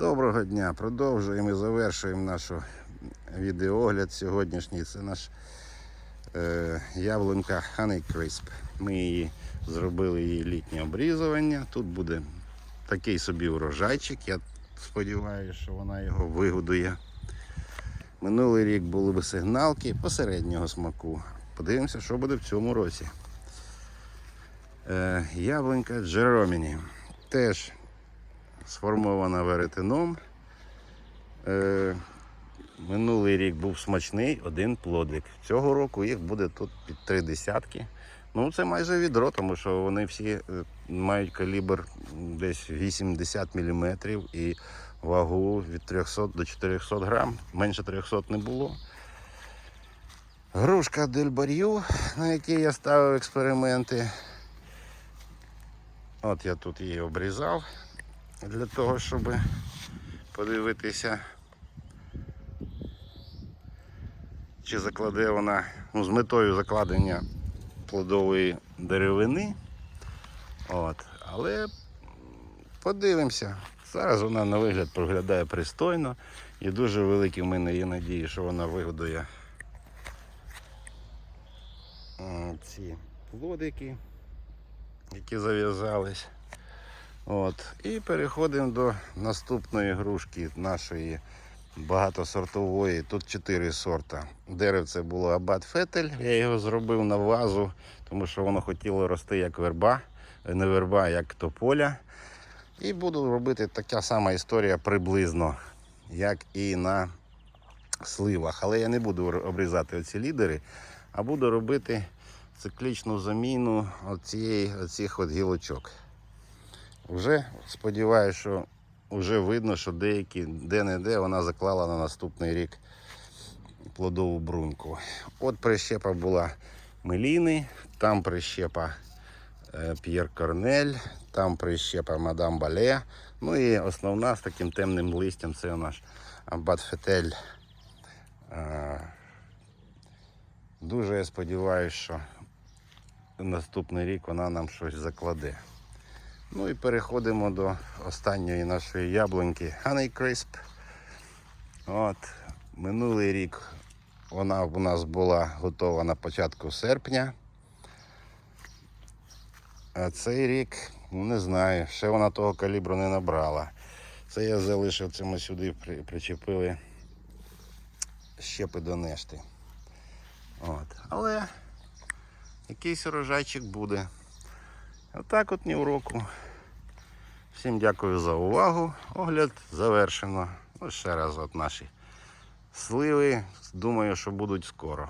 Доброго дня! Продовжуємо і завершуємо наш відеогляд сьогоднішній. Це наш е, яблунка Honey Crisp. Ми її зробили її літнє обрізування. Тут буде такий собі урожайчик. Я сподіваюся, що вона його вигодує. Минулий рік були б сигналки посереднього смаку. Подивимося, що буде в цьому році. Е, яблунька Джероміні. Теж сформована веретеном. Е, минулий рік був смачний один плодик. Цього року їх буде тут під три десятки. Ну, це майже відро, тому що вони всі е, мають калібр десь 80 мм і вагу від 300 до 400 грам. Менше 300 не було. Грушка Дельбар'ю, на якій я ставив експерименти. От я тут її обрізав для того, щоб подивитися, чи закладе вона ну, з метою закладення плодової деревини. От. Але подивимося. Зараз вона на вигляд проглядає пристойно і дуже великі в мене є надії, що вона вигодує ці плодики, які зав'язались. От. І переходимо до наступної грушки нашої багатосортової. Тут чотири сорта. Деревце було Абат Фетель. Я його зробив на вазу, тому що воно хотіло рости як верба, не верба, як тополя. І буду робити така сама історія приблизно, як і на сливах. Але я не буду обрізати оці лідери, а буду робити циклічну заміну оцієї, оцих от гілочок. Вже сподіваюся, що вже видно, що деякі де-не-де вона заклала на наступний рік плодову бруньку. От прищепа була Меліни, там прищепа е, П'єр Корнель, там прищепа Мадам Бале. Ну і основна з таким темним листям це наш Аббат Фетель. Е, Дуже я сподіваюся, що наступний рік вона нам щось закладе. Ну і переходимо до останньої нашої яблуньки Honey Crisp. От, минулий рік вона у нас була готова на початку серпня. А цей рік, ну не знаю, ще вона того калібру не набрала. Це я залишив, це ми сюди причепили щепи до нешти. От. Але якийсь урожайчик буде. Отак от ні в року. Всім дякую за увагу. Огляд завершено. Ну, ще раз от наші сливи. Думаю, що будуть скоро.